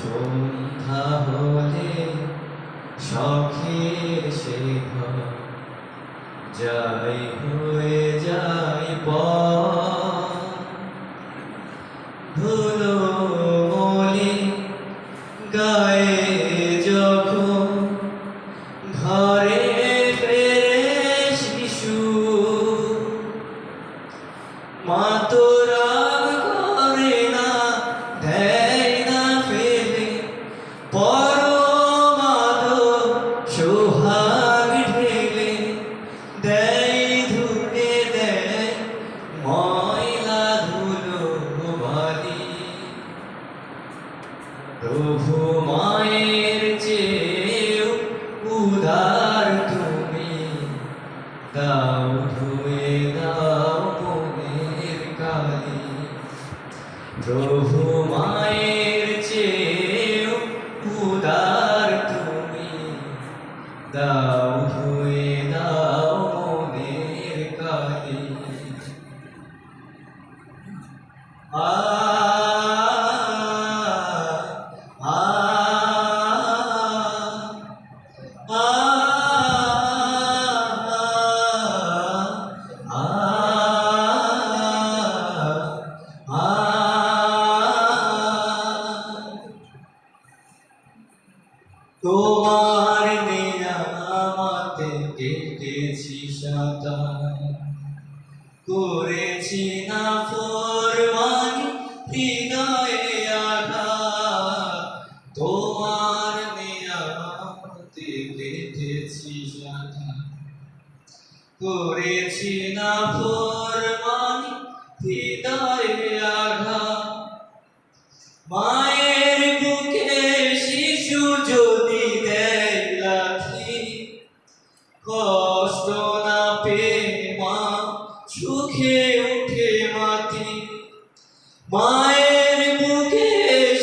সন্ধ্যা হলে শখের সে যাই হয়ে যাই ধুলো মলি গায়ে শিশু প্রভু মায়ের চেয়েও উদার তুমি। দাও ধুয়ে, দাও মনের কালি। প্রভু মায়ের চেয়েও উদার তুমি। দাও ধুয়ে, দাও মনের কালি। আ তোমার নিয়ামতে কেটেছি সাঁতার। করেছি না ফরমানি হৃদয়ে তোমার নিয়ামতে কেটেছি সাঁতার। করেছি না ফরমানি হৃদয়ে আঘাত। কষ্ট না সুখে উঠে মাতি মায়ের বুকে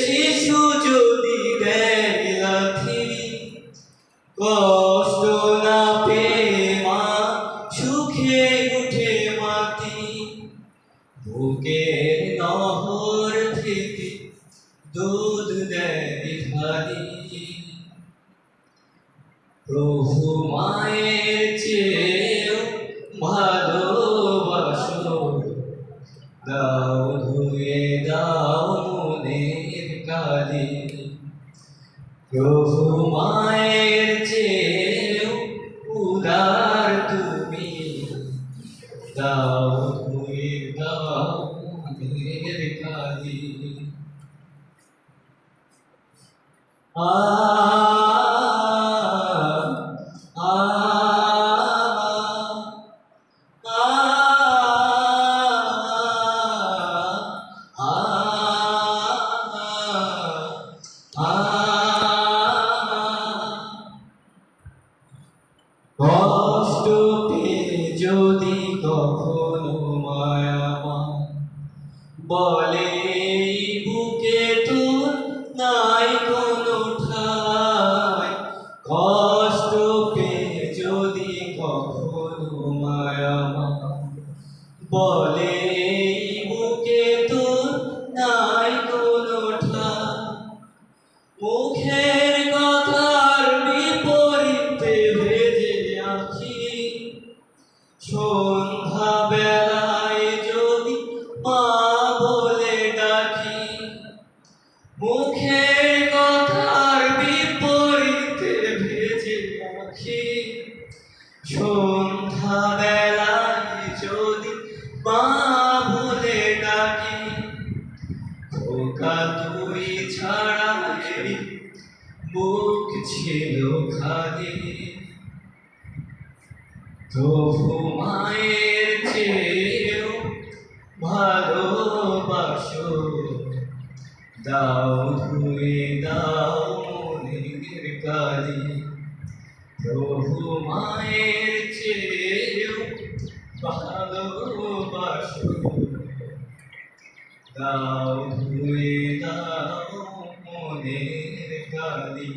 শিশু যদি দেয় লাথি কষ্ট না সুখে উঠে মাতি বুকের নহর থেকে দুধ দেয় খালি প্রভু মায়ের চেয়েও ভালোবাসো দাও ধুয়ে, দাও মনের কালি। প্রভু মায়ের চেয়েও উদার তুমি। দাও ধুয়ে, দাও মনের কালি। আ কষ্ট পেয়ে যদি কখনো মায়ামা বলে বুকে তোর নাই কোনো ঠাই। কষ্ট পেয়ে যদি কখনো মায়ামা বলে আছি সন্ধ্যা বেলায় যদি মা বলে ডাকি খোকা তুই ছাড়া মুখ ছিল খালি প্রভু মায়ের চেয়েও ভালোবাসো দাও ধুয়ে, দাও মনের কালি প্রভু মায়ের চেয়েও ভালোবাসো দাও ধুয়ে দাও মনের কালি